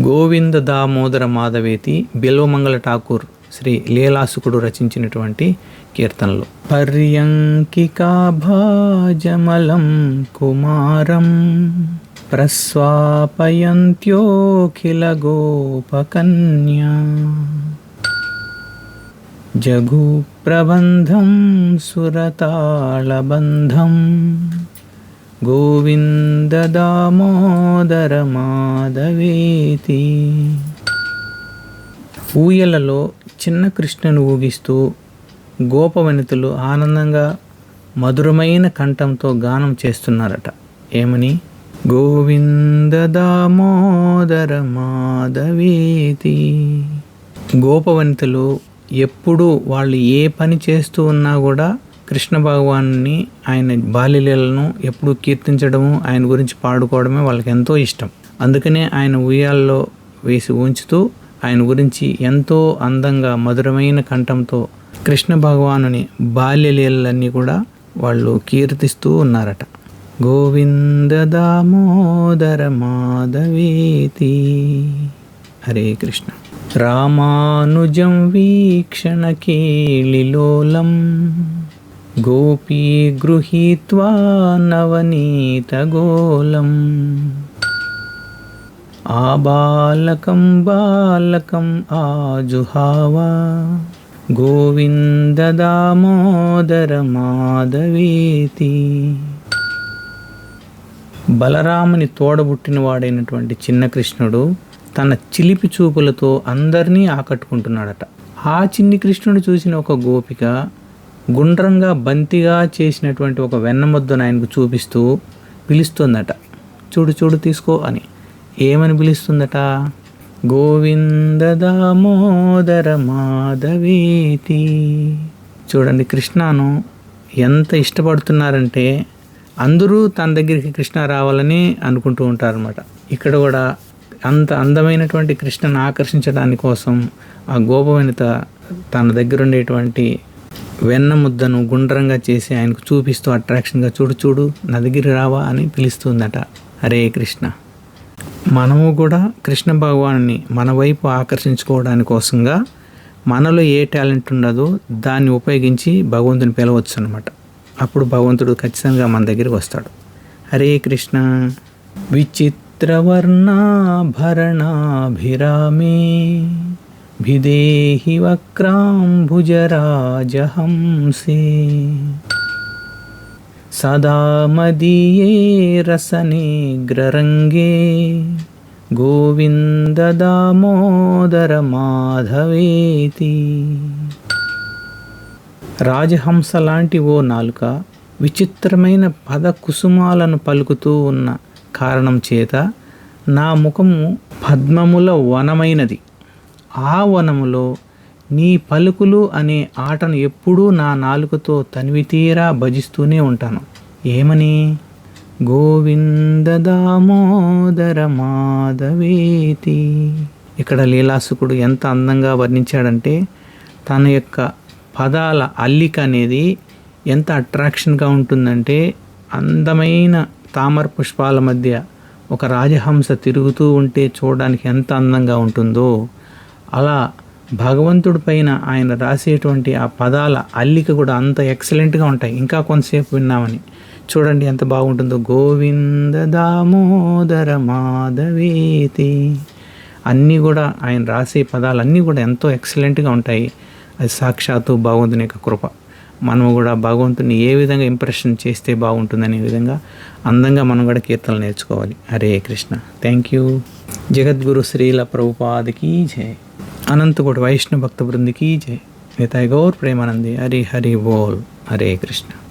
గోవింద దామోదర మాధవేతి బిల్వమంగళ ఠాకూర్ శ్రీ లీలాసుకుడు రచించినటువంటి కీర్తనలు. పర్యంకికా భాజమలం కుమారం ప్రస్వాపయంత్యోఖిల గోపకన్యా. జఘుప్రబంధం సురతాళబంధం గోవింద దామోదర మాధవేతి ఊయలలో చిన్న కృష్ణను ఊగిస్తూ గోపవనితులు ఆనందంగా మధురమైన కంఠంతో గానం చేస్తున్నారట. ఏమని? గోవింద దామోదర మాధవేతి గోపవనితలు ఎప్పుడు వాళ్ళు ఏ పని చేస్తూ ఉన్నా కూడా కృష్ణ భగవాన్ని ఆయన బాల్యలీలను ఎప్పుడు కీర్తించడము ఆయన గురించి పాడుకోవడమే వాళ్ళకి ఎంతో ఇష్టం. అందుకనే ఆయన ఉయ్యాల్లో వేసి ఉంచుతూ ఆయన గురించి ఎంతో అందంగా మధురమైన కంఠంతో కృష్ణ భగవానుని బాల్యలీలన్నీ కూడా వాళ్ళు కీర్తిస్తూ ఉన్నారట. గోవింద దామోదర మాధవేతి. హరే కృష్ణ. రామానుజం వీక్షణ కేళిలోలం. గోపీ గృహీత్వా నవనీతగోళం ఆబాలకం బాలకం ఆజుహావా. గోవింద దామోదర మాధవేతి. బలరాముని తోడబుట్టిన వాడైనటువంటి చిన్న కృష్ణుడు తన చిలిపి చూపులతో అందరినీ ఆకట్టుకుంటున్నాడట. ఆ చిన్ని కృష్ణుడు చూసిన ఒక గోపిక గుండ్రంగా బంతిగా చేసినటువంటి ఒక వెన్నముద్దను ఆయనకు చూపిస్తూ పిలుస్తుందట. చూడు చూడు తీసుకో అని. ఏమని పిలుస్తుందట? గోవింద దామోదర మాధవేతి. చూడండి కృష్ణను ఎంత ఇష్టపడుతున్నారంటే అందరూ తన దగ్గరికి కృష్ణ రావాలని అనుకుంటూ ఉంటారన్నమాట. ఇక్కడ కూడా అంత అందమైనటువంటి కృష్ణను ఆకర్షించడాని కోసం ఆ గోపవనిత తన దగ్గర ఉండేటువంటి వెన్న ముద్దను గుండ్రంగా చేసి ఆయనకు చూపిస్తూ అట్రాక్షన్గా చూడు చూడు నా దగ్గరికి రావా అని పిలుస్తుందట. హరే కృష్ణ. మనము కూడా కృష్ణ భగవాన్ని మన వైపు ఆకర్షించుకోవడాని కోసంగా మనలో ఏ టాలెంట్ ఉండదో దాన్ని ఉపయోగించి భగవంతుని పిలవచ్చు అనమాట అప్పుడు భగవంతుడు ఖచ్చితంగా మన దగ్గరికి వస్తాడు. హరే కృష్ణ. విచిత్రవర్ణాభరణాభిరామే. భిదేహి వక్రాంభుజరాజహంసే సదా మదీయే రసనేగ్రరంగే గోవింద దామోదర మాధవేతి రాజహంస లాంటి ఓ నాలుక విచిత్రమైన పద కుసుమాలను పలుకుతూ ఉన్న కారణం చేత నా ముఖము పద్మముల వనమైనది. ఆ వనములో నీ పలుకులు అనే ఆటను ఎప్పుడూ నా నాలుకతో తనివితీరా భజిస్తూనే ఉంటాను. ఏమని? గోవింద దామోదర మాధవేతి. ఇక్కడ లీలాసుకుడు ఎంత అందంగా వర్ణించాడంటే తన యొక్క పదాల అల్లిక అనేది ఎంత అట్రాక్షన్గా ఉంటుందంటే అందమైన తామర పుష్పాల మధ్య ఒక రాజహంస తిరుగుతూ ఉంటే చూడడానికి ఎంత అందంగా ఉంటుందో. అలా భగవంతుడి పైన ఆయన రాసేటువంటి ఆ పదాల అల్లిక కూడా అంత ఎక్సలెంట్గా ఉంటాయి. ఇంకా కొంతసేపు విన్నామని. చూడండి ఎంత బాగుంటుందో. గోవింద దామోదర మాధవేతి. అన్నీ కూడా ఆయన రాసే పదాలన్నీ కూడా ఎంతో ఎక్సలెంట్గా ఉంటాయి. అది సాక్షాత్తు భగవంతుని యొక్క కృప. మనము కూడా భగవంతుని ఏ విధంగా ఇంప్రెషన్ చేస్తే బాగుంటుందనే విధంగా అందంగా మనం కూడా కీర్తనలు నేర్చుకోవాలి. హరే కృష్ణ. థ్యాంక్ యూ జగద్గురు శ్రీల ప్రభుపాదికి జయ అనంతకోటి వైష్ణవ భక్త బృందికి జయ నితాయ్ గౌర్ ప్రేమానంది. హరి హరి బోల్. హరే కృష్ణ.